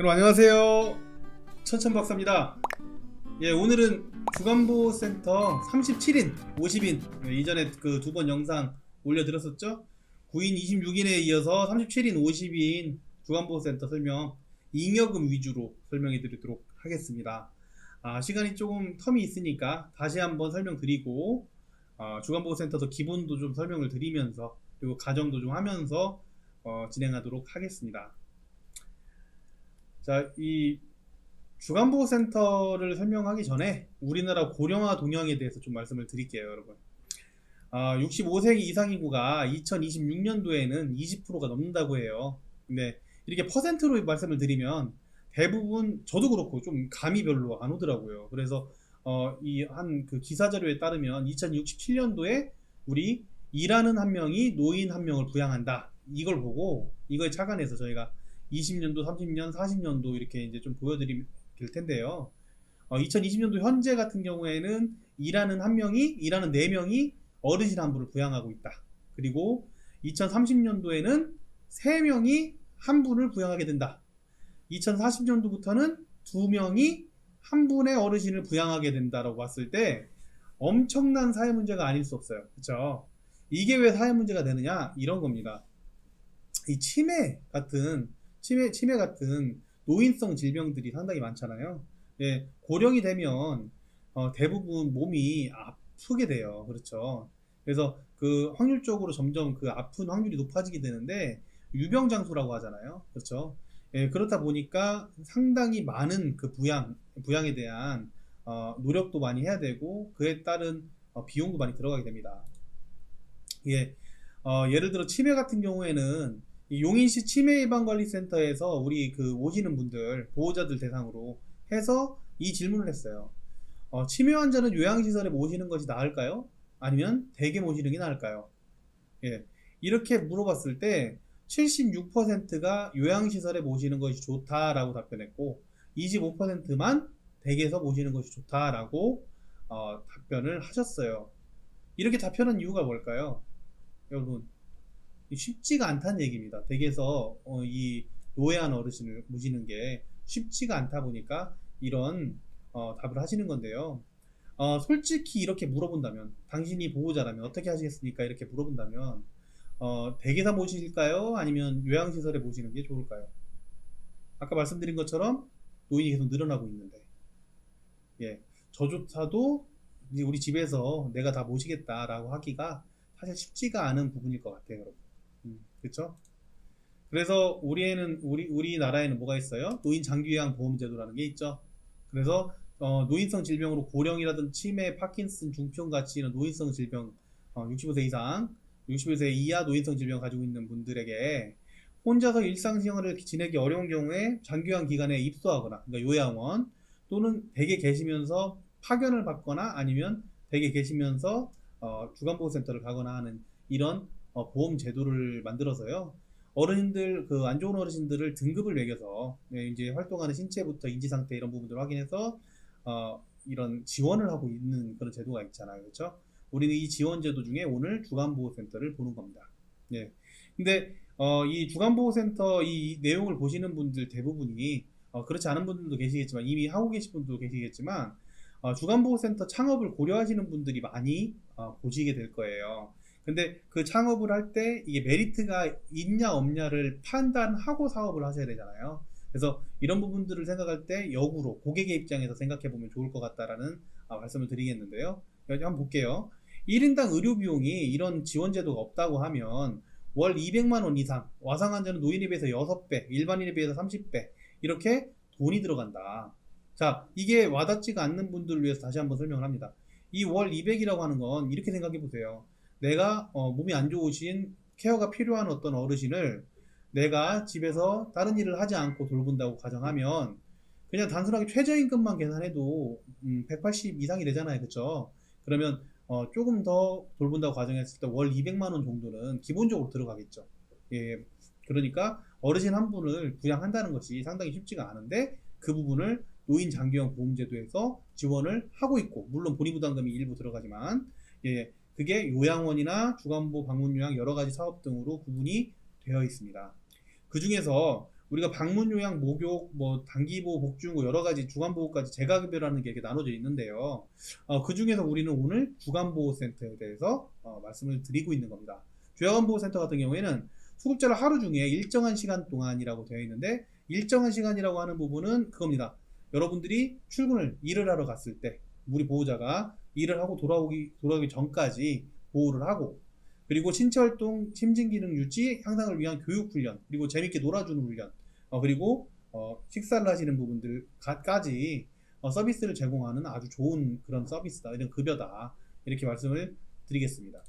여러분 안녕하세요. 천천박사입니다. 예, 오늘은 주간보호센터 37인, 50인 예, 이전에 그 두 번 영상 올려드렸었죠. 9인, 26인에 이어서 37인, 50인 주간보호센터 설명 잉여금 위주로 설명해 드리도록 하겠습니다. 아, 시간이 조금 텀이 있으니까 다시 한번 설명드리고 어, 주간보호센터도 기본도 좀 설명을 드리면서 그리고 가정도 좀 하면서 어, 진행하도록 하겠습니다. 자, 이 주간보호센터를 설명하기 전에 우리나라 고령화 동향에 대해서 좀 말씀을 드릴게요, 여러분. 아, 65세 이상 인구가 2026년도에는 20%가 넘는다고 해요. 근데 이렇게 퍼센트로 말씀을 드리면 대부분 저도 그렇고 좀 감이 별로 안 오더라고요. 그래서 어, 이 한 그 기사 자료에 따르면 2067년도에 우리 일하는 한 명이 노인 한 명을 부양한다. 이걸 보고 이거에 착안해서 저희가 20년도, 30년, 40년도 이렇게 이제 좀 보여드릴 텐데요. 어, 2020년도 현재 같은 경우에는 일하는 한 명이 일하는 네 명이 어르신 한 분을 부양하고 있다. 그리고 2030년도에는 세 명이 한 분을 부양하게 된다. 2040년도부터는 두 명이 한 분의 어르신을 부양하게 된다라고 봤을 때 엄청난 사회 문제가 아닐 수 없어요. 그렇죠? 이게 왜 사회 문제가 되느냐? 이런 겁니다. 이 치매 같은 치매 치매 같은 노인성 질병들이 상당히 많잖아요. 예, 고령이 되면 어, 대부분 몸이 아프게 돼요. 그렇죠. 그래서 그 확률적으로 점점 그 아픈 확률이 높아지게 되는데 유병장수라고 하잖아요. 그렇죠. 예, 그렇다 보니까 상당히 많은 그 부양 부양에 대한 어, 노력도 많이 해야 되고 그에 따른 어, 비용도 많이 들어가게 됩니다. 예, 어, 예를 들어 치매 같은 경우에는 이 용인시 치매 예방 관리 센터에서 우리 그 오시는 분들 보호자들 대상으로 해서 이 질문을 했어요. 어, 치매 환자는 요양시설에 모시는 것이 나을까요? 아니면 댁에 모시는 게 나을까요? 예, 이렇게 물어봤을 때 76%가 요양시설에 모시는 것이 좋다라고 답변했고 25%만 댁에서 모시는 것이 좋다라고 어, 답변을 하셨어요. 이렇게 답변한 이유가 뭘까요? 여러분 쉽지가 않다는 얘기입니다. 댁에서 어, 이 노예한 어르신을 모시는 게 쉽지가 않다 보니까 이런 어, 답을 하시는 건데요. 어, 솔직히 이렇게 물어본다면 당신이 보호자라면 어떻게 하시겠습니까? 이렇게 물어본다면 어, 댁에서 모실까요? 아니면 요양시설에 모시는 게 좋을까요? 아까 말씀드린 것처럼 노인이 계속 늘어나고 있는데 예, 저조차도 우리 집에서 내가 다 모시겠다라고 하기가 사실 쉽지가 않은 부분일 것 같아요, 여러분. 음, 그렇죠? 그래서 우리에는 우리 우리나라에는 뭐가 있어요? 노인 장기요양 보험제도라는 게 있죠. 그래서 어, 노인성 질병으로 고령이라든 치매, 파킨슨, 중풍 같이 이런 노인성 질병 어, 65세 이상, 65세 이하 노인성 질병 가지고 있는 분들에게 혼자서 일상생활을 지내기 어려운 경우에 장기요양 기관에 입소하거나 그러니까 요양원 또는 댁에 계시면서 파견을 받거나 아니면 댁에 계시면서 어, 주간보호센터를 가거나 하는 이런 어, 보험 제도를 만들어서요. 어르신들 그 안 좋은 어르신들을 등급을 매겨서 네, 이제 활동하는 신체부터 인지 상태 이런 부분들을 확인해서 어, 이런 지원을 하고 있는 그런 제도가 있잖아요, 그렇죠? 우리는 이 지원 제도 중에 오늘 주간보호센터를 보는 겁니다. 네. 근데 어, 이 주간보호센터 이 내용을 보시는 분들 대부분이 어, 그렇지 않은 분들도 계시겠지만 이미 하고 계신 분들도 계시겠지만 어, 주간보호센터 창업을 고려하시는 분들이 많이 어, 보시게 될 거예요. 근데 그 창업을 할 때 이게 메리트가 있냐 없냐를 판단하고 사업을 하셔야 되잖아요. 그래서 이런 부분들을 생각할 때 역으로 고객의 입장에서 생각해 보면 좋을 것 같다라는 아, 말씀을 드리겠는데요. 여기 한번 볼게요. 1인당 의료 비용이 이런 지원 제도가 없다고 하면 월 200만 원 이상, 와상 환자는 노인에 비해서 6배, 일반인에 비해서 30배 이렇게 돈이 들어간다. 자, 이게 와닿지가 않는 분들을 위해서 다시 한번 설명을 합니다. 이 월 200이라고 하는 건 이렇게 생각해 보세요. 내가 어, 몸이 안 좋으신 케어가 필요한 어떤 어르신을 내가 집에서 다른 일을 하지 않고 돌본다고 가정하면 그냥 단순하게 최저임금만 계산해도 음, 180 이상이 되잖아요. 그쵸? 그러면 어, 조금 더 돌본다고 가정했을 때 월 200만 원 정도는 기본적으로 들어가겠죠. 예. 그러니까 어르신 한 분을 부양한다는 것이 상당히 쉽지가 않은데 그 부분을 노인 장기형 보험제도에서 지원을 하고 있고 물론 본인 부담금이 일부 들어가지만 예, 그게 요양원이나 주간보 방문 요양 여러 가지 사업 등으로 구분이 되어 있습니다. 그 중에서 우리가 방문 요양, 목욕, 뭐 단기 보호, 복중고 여러 가지 주간 보호까지 재가급여라는 게 이렇게 나눠져 있는데요. 어, 그 중에서 우리는 오늘 주간 보호 센터에 대해서 어, 말씀을 드리고 있는 겁니다. 주간 보호 센터 같은 경우에는 수급자를 하루 중에 일정한 시간 동안이라고 되어 있는데 일정한 시간이라고 하는 부분은 그겁니다. 여러분들이 출근을 일을 하러 갔을 때 우리 보호자가 일을 하고 돌아오기 돌아오기 전까지 보호를 하고 그리고 신체 활동, 심진 기능 유지 향상을 위한 교육 훈련, 그리고 재밌게 놀아주는 훈련, 어, 그리고 어, 식사를 하시는 부분들까지 어, 서비스를 제공하는 아주 좋은 그런 서비스다, 이런 급여다 이렇게 말씀을 드리겠습니다.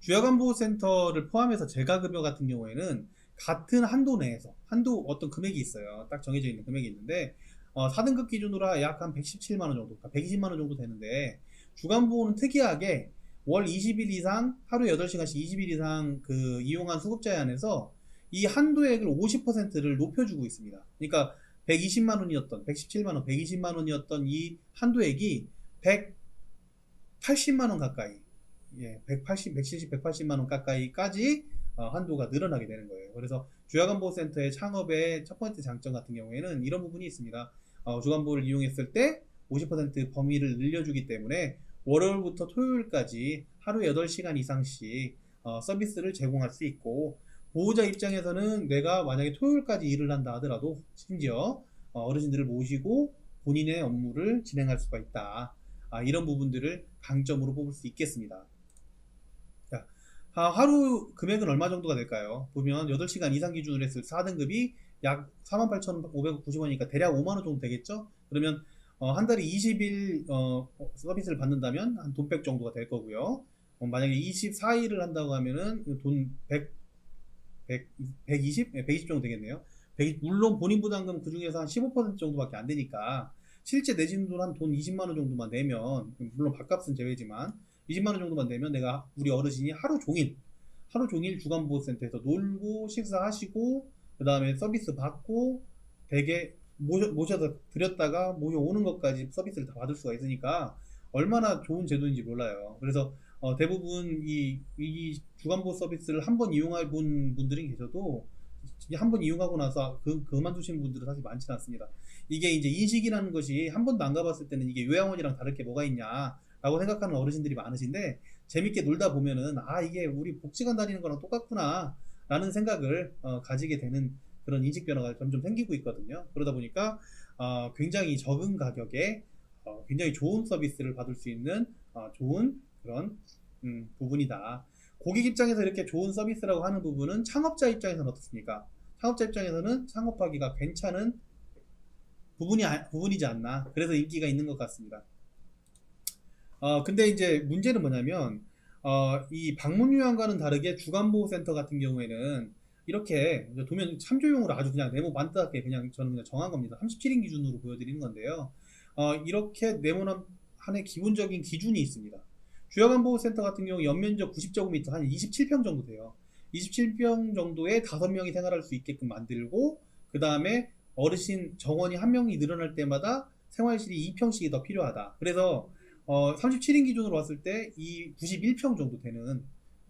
주야간보호센터를 포함해서 재가급여 같은 경우에는 같은 한도 내에서 한도 어떤 금액이 있어요. 딱 정해져 있는 금액이 있는데 어, 4등급 기준으로 약 한 117만 원 정도, 그러니까 120만 원 정도 되는데 주간보호는 특이하게 월 20일 이상 하루 8시간씩 20일 이상 그 이용한 수급자에 한해서 이 한도액을 50%를 높여주고 있습니다. 그러니까 120만 원이었던 117만 원, 120만 원이었던 이 한도액이 180만 원 가까이 예, 180, 170, 180만 원 가까이까지 어, 한도가 늘어나게 되는 거예요. 그래서 주야간보호센터의 창업의 첫 번째 장점 같은 경우에는 이런 부분이 있습니다. 어, 주간보호를 이용했을 때 50% 범위를 늘려주기 때문에 월요일부터 토요일까지 하루 8시간 이상씩 어, 서비스를 제공할 수 있고 보호자 입장에서는 내가 만약에 토요일까지 일을 한다 하더라도 심지어 어, 어르신들을 모시고 본인의 업무를 진행할 수가 있다. 아, 이런 부분들을 강점으로 뽑을 수 있겠습니다. 자, 하- 하루 금액은 얼마 정도가 될까요? 보면 8시간 이상 기준으로 했을 4등급이 약 48,590원이니까 대략 5만 원 정도 되겠죠? 그러면 어, 한 달에 20일 어, 서비스를 받는다면 한 돈 100 정도가 될 거고요. 어, 만약에 24일을 한다고 하면은 돈 100, 100, 120? 네, 120 정도 되겠네요. 100 물론 본인 부담금 그 중에서 한 15% 정도밖에 안 되니까 실제 내지는 돈한돈 20만 원 정도만 내면 물론 밥값은 제외지만 20만 원 정도만 내면 내가 우리 어르신이 하루 종일 하루 종일 주간보호센터에서 놀고 식사하시고 그 다음에 서비스 받고 되게 모셔, 모셔서 드렸다가 모셔오는 것까지 서비스를 다 받을 수가 있으니까 얼마나 좋은 제도인지 몰라요. 그래서 어, 대부분 이, 이 주간보호 서비스를 한 번 이용해 본 분들이 계셔도 한 번 이용하고 나서 그, 그만두신 분들은 사실 많지는 않습니다. 이게 이제 인식이라는 것이 한 번도 안 가봤을 때는 이게 요양원이랑 다를 게 뭐가 있냐라고 생각하는 어르신들이 많으신데 재밌게 놀다 보면은 아 이게 우리 복지관 다니는 거랑 똑같구나 라는 생각을 어, 가지게 되는 그런 인식 변화가 점점 생기고 있거든요. 그러다 보니까 어, 굉장히 적은 가격에 어, 굉장히 좋은 서비스를 받을 수 있는 어, 좋은 그런 음, 부분이다. 고객 입장에서 이렇게 좋은 서비스라고 하는 부분은 창업자 입장에서는 어떻습니까? 창업자 입장에서는 창업하기가 괜찮은 부분이 아- 부분이지 않나. 그래서 인기가 있는 것 같습니다. 어, 근데 이제 문제는 뭐냐면 어, 이 방문요양과는 다르게 주간보호센터 같은 경우에는 이렇게 도면 참조용으로 아주 그냥 네모 반듯하게 그냥 저는 그냥 정한 겁니다. 37인 기준으로 보여드리는 건데요. 어, 이렇게 네모난 한의 기본적인 기준이 있습니다. 주야간보호센터 같은 경우 연면적 90제곱미터 한 27평 정도 돼요. 27평 정도에 5명이 생활할 수 있게끔 만들고 그 다음에 어르신 정원이 한 명이 늘어날 때마다 생활실이 2평씩이 더 필요하다. 그래서 어, 37인 기준으로 봤을 때 이 91평 정도 되는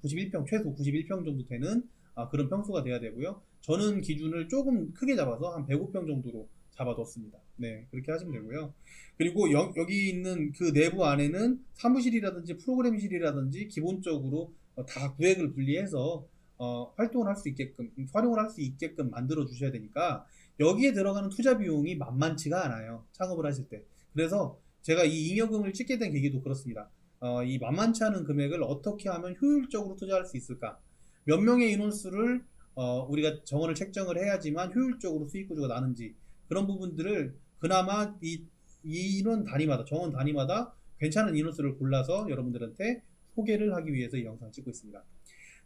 91평 최소 91평 정도 되는 아, 그런 평수가 돼야 되고요. 저는 기준을 조금 크게 잡아서 한 105평 정도로 잡아뒀습니다. 네, 그렇게 하시면 되고요. 그리고 여, 기 있는 그 내부 안에는 사무실이라든지 프로그램실이라든지 기본적으로 어, 다 구획을 분리해서 어, 활동을 할 수 있게끔 활용을 할 수 있게끔 만들어 주셔야 되니까 여기에 들어가는 투자 비용이 만만치가 않아요. 창업을 하실 때. 그래서 제가 이 잉여금을 찍게 된 계기도 그렇습니다. 어, 이 만만치 않은 금액을 어떻게 하면 효율적으로 투자할 수 있을까? 몇 명의 인원수를 어, 우리가 정원을 책정을 해야지만 효율적으로 수익 구조가 나는지 그런 부분들을 그나마 이, 이 인원 단위마다 정원 단위마다 괜찮은 인원수를 골라서 여러분들한테 소개를 하기 위해서 이 영상을 찍고 있습니다.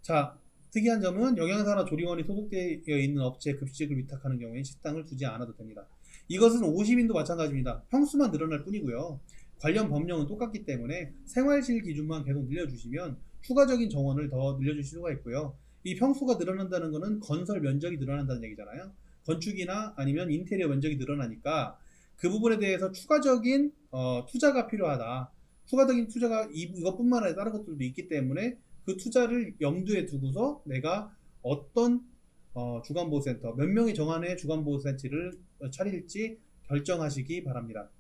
자, 특이한 점은 영양사나 조리원이 소속되어 있는 업체에 급식을 위탁하는 경우에 식당을 두지 않아도 됩니다. 이것은 50인도 마찬가지입니다. 평수만 늘어날 뿐이고요. 관련 법령은 똑같기 때문에 생활실 기준만 계속 늘려주시면 추가적인 정원을 더 늘려주실 수가 있고요. 이 평수가 늘어난다는 것은 건설 면적이 늘어난다는 얘기잖아요. 건축이나 아니면 인테리어 면적이 늘어나니까 그 부분에 대해서 추가적인 어, 투자가 필요하다. 추가적인 투자가 이- 이것뿐만 아니라 다른 것들도 있기 때문에 그 투자를 염두에 두고서 내가 어떤 어, 주간보호센터 몇 명이 정한해 주간보호센터를 어, 차릴지 결정하시기 바랍니다.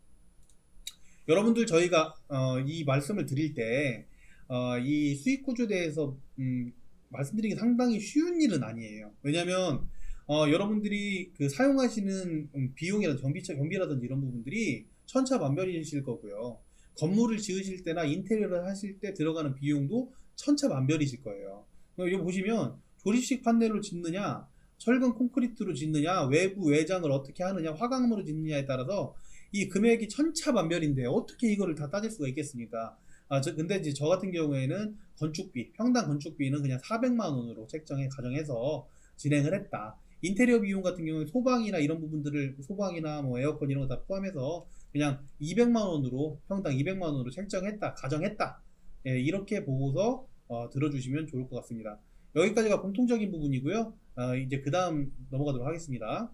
여러분들 저희가 어, 이 말씀을 드릴 때 어, 이 수익 구조에 대해서 음, 말씀드리기 상당히 쉬운 일은 아니에요. 왜냐하면 어, 여러분들이 그 사용하시는 음, 비용이라든지 경비차 경비라든지 이런 부분들이 천차만별이실 거고요. 건물을 지으실 때나 인테리어를 하실 때 들어가는 비용도 천차만별이실 거예요. 여기 보시면 조립식 판넬로 짓느냐, 철근 콘크리트로 짓느냐, 외부 외장을 어떻게 하느냐, 화강으로 짓느냐에 따라서 이 금액이 천차만별인데 어떻게 이거를 다 따질 수가 있겠습니까? 아, 저, 근데 이제 저 같은 경우에는 건축비, 평당 건축비는 그냥 400만 원으로 책정해 가정해서 진행을 했다. 인테리어 비용 같은 경우에 소방이나 이런 부분들을 소방이나 뭐 에어컨 이런 거 다 포함해서 그냥 200만 원으로 평당 200만 원으로 책정했다, 가정했다. 예, 이렇게 보고서 어, 들어주시면 좋을 것 같습니다. 여기까지가 공통적인 부분이고요. 아, 이제 그 다음 넘어가도록 하겠습니다.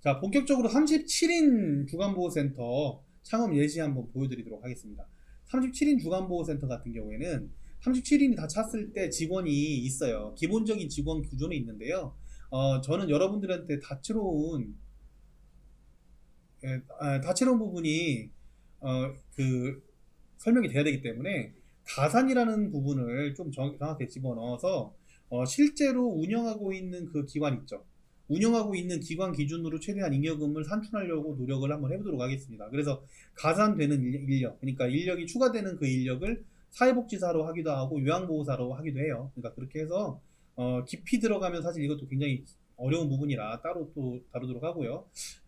자, 본격적으로 37인 주간보호센터 창업 예시 한번 보여드리도록 하겠습니다. 37인 주간보호센터 같은 경우에는 37인이 다 찼을 때 직원이 있어요. 기본적인 직원 구조는 있는데요. 어, 저는 여러분들한테 다채로운 예, 아, 다채로운 부분이 어, 그 설명이 돼야 되기 때문에 가산이라는 부분을 좀 정- 정확하게 집어넣어서 어, 실제로 운영하고 있는 그 기관 있죠. 운영하고 있는 기관 기준으로 최대한 잉여금을 산출하려고 노력을 한번 해보도록 하겠습니다. 그래서 가산되는 일- 인력, 그러니까 인력이 추가되는 그 인력을 사회복지사로 하기도 하고 요양보호사로 하기도 해요. 그러니까 그렇게 해서 어, 깊이 들어가면 사실 이것도 굉장히 어려운 부분이라 따로 또 다루도록 하고요.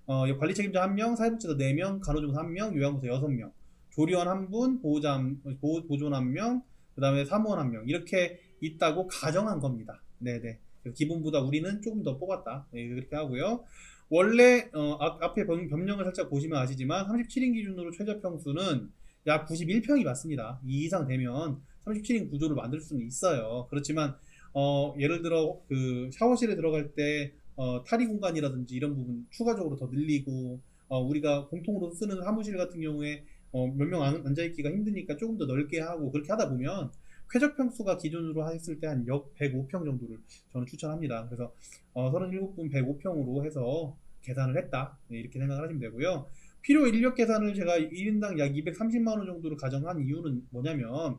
어, 관리 책임자 1명, 사회복지사 4명, 간호조무사 1명, 요양보호사 6명, 조리원 1분, 보호자, 보호, 보존 1명, 그 다음에 사무원 1명 이렇게 있다고 가정한 겁니다. 네네. 기본보다 우리는 조금 더 뽑았다. 네, 그렇게 하고요. 원래 어, 앞, 앞에 변- 변명을 살짝 보시면 아시지만 37인 기준으로 최저 평수는 약 91평이 맞습니다. 이 이상 되면 37인 구조를 만들 수는 있어요. 그렇지만 어, 예를 들어 그 샤워실에 들어갈 때 어, 탈의 공간이라든지 이런 부분 추가적으로 더 늘리고 어, 우리가 공통으로 쓰는 사무실 같은 경우에 어, 몇 명 앉아있기가 힘드니까 조금 더 넓게 하고 그렇게 하다 보면 쾌적 평수가 기준으로 했을 때 한 역 105평 정도를 저는 추천합니다. 그래서 어, 37분 105평으로 해서 계산을 했다. 네, 이렇게 생각을 하시면 되고요. 필요 인력 계산을 제가 1인당 약 230만 원 정도로 가정한 이유는 뭐냐면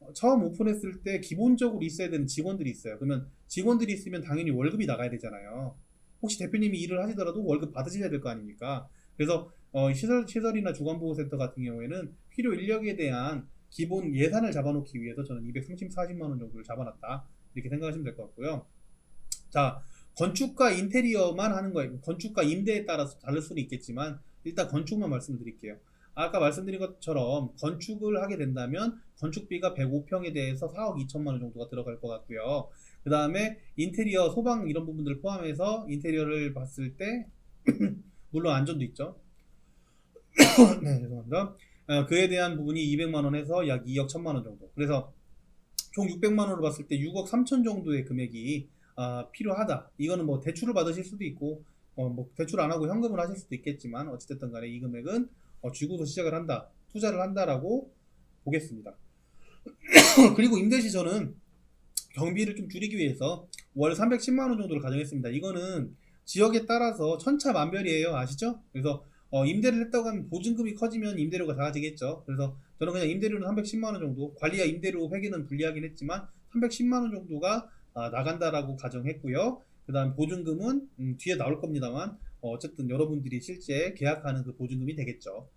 어, 처음 오픈했을 때 기본적으로 있어야 되는 직원들이 있어요. 그러면 직원들이 있으면 당연히 월급이 나가야 되잖아요. 혹시 대표님이 일을 하시더라도 월급 받으셔야 될 거 아닙니까? 그래서 어, 시설, 시설이나 주간보호센터 같은 경우에는 필요 인력에 대한 기본 예산을 잡아놓기 위해서 저는 230, 40만 원 정도를 잡아놨다. 이렇게 생각하시면 될 것 같고요. 자, 건축과 인테리어만 하는 거예요. 건축과 임대에 따라서 다를 수는 있겠지만 일단 건축만 말씀드릴게요. 아까 말씀드린 것처럼 건축을 하게 된다면 건축비가 105평에 대해서 4억 2천만 원 정도가 들어갈 것 같고요. 그 다음에 인테리어, 소방 이런 부분들을 포함해서 인테리어를 봤을 때 물론 안전도 있죠. 네, 죄송합니다. 어, 그에 대한 부분이 200만 원에서 약 2억 1천만 원 정도. 그래서 총 600만 원으로 봤을 때 6억 3천 정도의 금액이 아, 필요하다. 이거는 뭐 대출을 받으실 수도 있고 어, 뭐 대출 안 하고 현금을 하실 수도 있겠지만 어찌됐든 간에 이 금액은 어, 쥐고서 시작을 한다. 투자를 한다라고 보겠습니다. 그리고 임대 시 저는 경비를 좀 줄이기 위해서 월 310만 원 정도를 가정했습니다. 이거는 지역에 따라서 천차만별이에요. 아시죠? 그래서 어, 임대를 했다고 하면 보증금이 커지면 임대료가 작아지겠죠. 그래서 저는 그냥 임대료는 310만 원 정도, 관리와 임대료 회계는 분리하긴 했지만 310만 원 정도가 아, 나간다라고 가정했고요. 그 다음 보증금은 음, 뒤에 나올 겁니다만 어, 어쨌든 여러분들이 실제 계약하는 그 보증금이 되겠죠.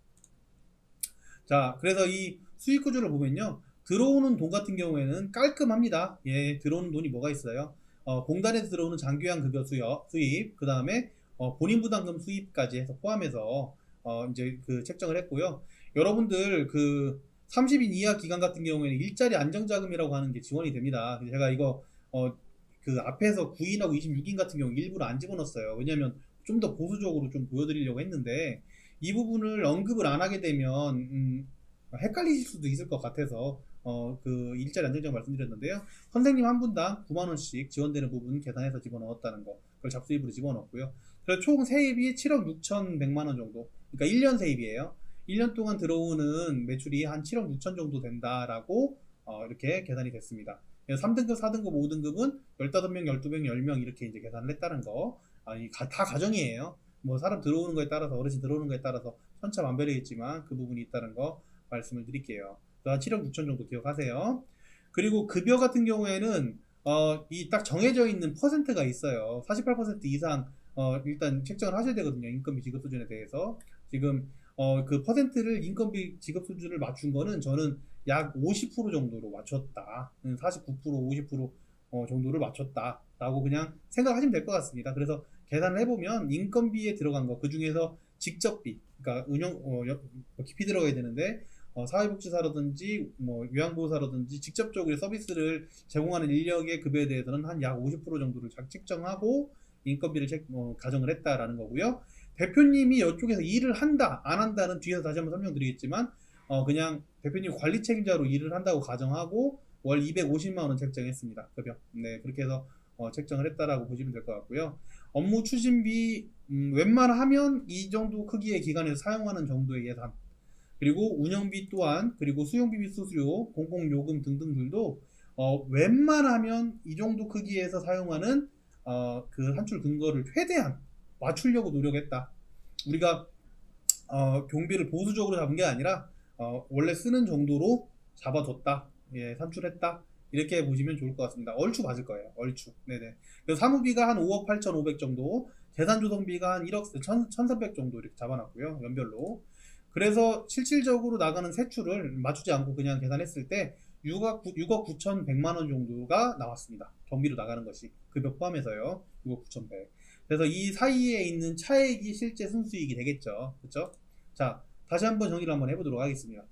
자, 그래서 이 수익 구조를 보면요. 들어오는 돈 같은 경우에는 깔끔합니다. 예, 들어오는 돈이 뭐가 있어요? 어, 공단에서 들어오는 장교양 급여 수여, 수입, 그 다음에 어, 본인 부담금 수입까지 해서 포함해서 어, 이제 그 책정을 했고요. 여러분들 그 30인 이하 기간 같은 경우에는 일자리 안정자금이라고 하는 게 지원이 됩니다. 제가 이거 어, 그 앞에서 9인하고 26인 같은 경우 일부러 안 집어넣었어요. 왜냐면 좀 더 보수적으로 좀 보여드리려고 했는데 이 부분을 언급을 안 하게 되면 음, 헷갈리실 수도 있을 것 같아서 어, 그 일자리 안정자금 말씀드렸는데요. 선생님 한 분당 9만 원씩 지원되는 부분 계산해서 집어넣었다는 거 그걸 잡수입으로 집어넣었고요. 그래서 총 세입이 7억 6천100만 원 정도. 그러니까 1년 세입이에요. 1년 동안 들어오는 매출이 한 7억 6천 정도 된다라고 어, 이렇게 계산이 됐습니다. 3등급, 4등급, 5등급은 15명, 12명, 10명 이렇게 이제 계산을 했다는 거. 아니, 가- 다 가정이에요. 뭐 사람 들어오는 거에 따라서 어르신 들어오는 거에 따라서 천차만별이겠지만 그 부분이 있다는 거 말씀을 드릴게요. 한 7억 6천 정도 기억하세요. 그리고 급여 같은 경우에는 어, 이 딱 정해져 있는 퍼센트가 있어요. 48% 이상 어, 일단 책정을 하셔야 되거든요. 인건비 지급 수준에 대해서. 지금 어, 그 퍼센트를 인건비 지급 수준을 맞춘 거는 저는 약 50% 정도로 맞췄다. 음, 49% 50% 어, 정도를 맞췄다라고 그냥 생각하시면 될 것 같습니다. 그래서 계산을 해보면 인건비에 들어간 거 그 중에서 직접비, 그러니까 운영 어, 여- 뭐 깊이 들어가야 되는데 어, 사회복지사라든지 뭐 요양보호사라든지 직접적으로 서비스를 제공하는 인력의 급여에 대해서는 한 약 50% 정도를 작- 책정하고 인건비를 책- 어, 가정을 했다라는 거고요. 대표님이 이쪽에서 일을 한다, 안 한다는 뒤에서 다시 한번 설명드리겠지만 어, 그냥 대표님 관리 책임자로 일을 한다고 가정하고 월 250만 원 책정했습니다. 급여. 네, 그렇게 해서 어, 책정을 했다라고 보시면 될 것 같고요. 업무 추진비 음, 웬만하면 이 정도 크기의 기관에서 사용하는 정도의 예산 그리고 운영비 또한 그리고 수용비 및 수수료, 공공요금 등등들도 어, 웬만하면 이 정도 크기에서 사용하는 어, 그 한출 근거를 최대한 맞추려고 노력했다. 우리가 어, 경비를 보수적으로 잡은 게 아니라 어, 원래 쓰는 정도로 잡아줬다. 예, 산출했다. 이렇게 보시면 좋을 것 같습니다. 얼추 맞을 거예요. 얼추. 네네. 그래서 사무비가 한 5억 8,500 정도, 재산 조성비가 한 1억 1,300 정도 이렇게 잡아놨고요. 연별로. 그래서 실질적으로 나가는 세출을 맞추지 않고 그냥 계산했을 때 6억, 6억 9,100만 원 정도가 나왔습니다. 경비로 나가는 것이 급여 포함해서요. 6억 9,100. 그래서 이 사이에 있는 차액이 실제 순수익이 되겠죠. 그렇죠? 자, 다시 한번 정리를 한번 해보도록 하겠습니다.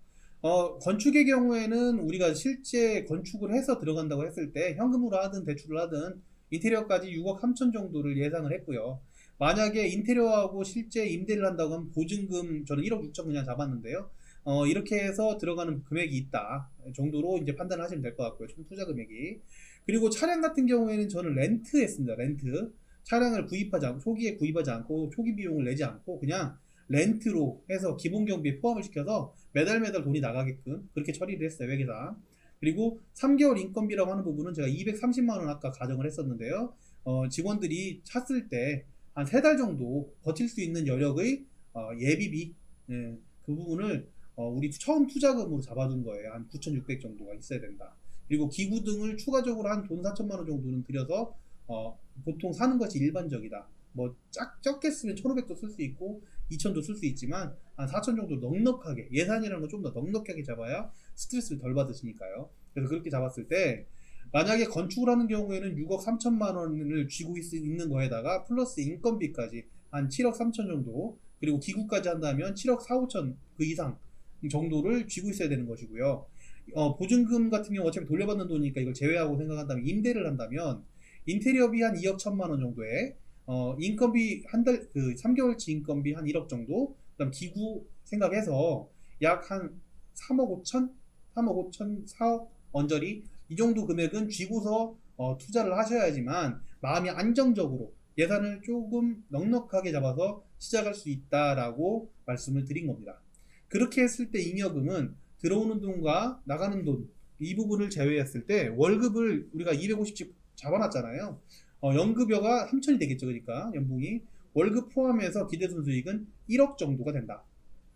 어, 건축의 경우에는 우리가 실제 건축을 해서 들어간다고 했을 때 현금으로 하든 대출을 하든 인테리어까지 6억 3천 정도를 예상을 했고요. 만약에 인테리어하고 실제 임대를 한다고 하면 보증금 저는 1억 6천 그냥 잡았는데요. 어, 이렇게 해서 들어가는 금액이 있다 정도로 이제 판단을 하시면 될 것 같고요. 총 투자 금액이. 그리고 차량 같은 경우에는 저는 렌트 했습니다. 렌트. 차량을 구입하지 않고 초기에 구입하지 않고 초기 비용을 내지 않고 그냥 렌트로 해서 기본 경비에 포함을 시켜서 매달 매달 돈이 나가게끔 그렇게 처리를 했어요 회계상 그리고 3개월 인건비라고 하는 부분은 제가 230만 원 아까 가정을 했었는데요 어, 직원들이 찼을 때 한 세 달 정도 버틸 수 있는 여력의 어, 예비비 예, 그 부분을 어, 우리 처음 투자금으로 잡아둔 거예요 한 9,600 정도가 있어야 된다 그리고 기구 등을 추가적으로 한 돈 4천만 원 정도는 들여서 어, 보통 사는 것이 일반적이다 뭐 짝, 적게 쓰면 1,500도 쓸 수 있고 2천도 쓸 수 있지만 한 4천 정도 넉넉하게 예산이라는 건 좀 더 넉넉하게 잡아야 스트레스를 덜 받으시니까요. 그래서 그렇게 잡았을 때 만약에 건축을 하는 경우에는 6억 3천만 원을 쥐고 있, 있는 거에다가 플러스 인건비까지 한 7억 3천 정도 그리고 기구까지 한다면 7억 4, 5천 그 이상 정도를 쥐고 있어야 되는 것이고요. 어, 보증금 같은 경우 어차피 돌려받는 돈이니까 이걸 제외하고 생각한다면 임대를 한다면 인테리어비 한 2억 1천만 원 정도에 어, 인건비 한 달, 그 3개월치 인건비 한 1억 정도, 그 다음 기구 생각해서 약 한 3억 5천? 3억 5천, 4억 언저리? 이 정도 금액은 쥐고서 어, 투자를 하셔야지만 마음이 안정적으로 예산을 조금 넉넉하게 잡아서 시작할 수 있다라고 말씀을 드린 겁니다. 그렇게 했을 때 잉여금은 들어오는 돈과 나가는 돈, 이 부분을 제외했을 때 월급을 우리가 250씩 잡아놨잖아요. 어, 연급여가 3천이 되겠죠. 그러니까 연봉이 월급 포함해서 기대순수익은 1억 정도가 된다.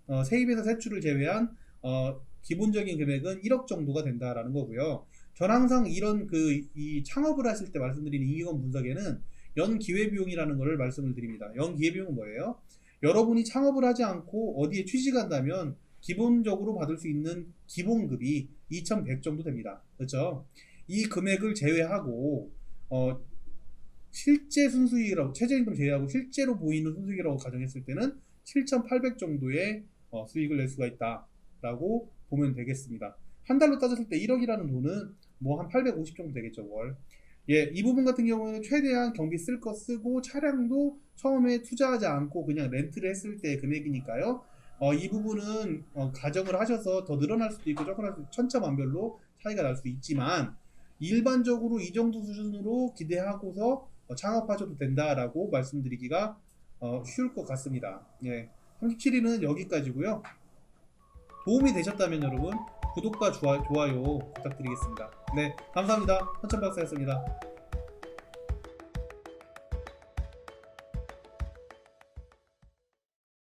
어, 세입에서 세출을 제외한 어, 기본적인 금액은 1억 정도가 된다라는 거고요. 전 항상 이런 그 이 창업을 하실 때 말씀드리는 이익원 분석에는 연 기회비용이라는 것을 말씀을 드립니다. 연 기회비용은 뭐예요? 여러분이 창업을 하지 않고 어디에 취직한다면 기본적으로 받을 수 있는 기본급이 2,100 정도 됩니다. 그렇죠? 이 금액을 제외하고 어, 실제 순수익이라고 최저임금 제외하고 실제로 보이는 순수익이라고 가정했을 때는 7,800 정도의 어, 수익을 낼 수가 있다라고 보면 되겠습니다. 한 달로 따졌을 때 1억이라는 돈은 뭐 한 850 정도 되겠죠 월. 예, 이 부분 같은 경우에는 최대한 경비 쓸 거 쓰고 차량도 처음에 투자하지 않고 그냥 렌트를 했을 때 금액이니까요. 어, 이 부분은 어, 가정을 하셔서 더 늘어날 수도 있고 조금 천차만별로 차이가 날 수 있지만 일반적으로 이 정도 수준으로 기대하고서 어, 창업하셔도 된다라고 말씀드리기가 어, 쉬울 것 같습니다. 예. 37위는 여기까지고요. 도움이 되셨다면 여러분 구독과 좋아, 좋아요 부탁드리겠습니다. 네, 감사합니다. 현천 박사였습니다.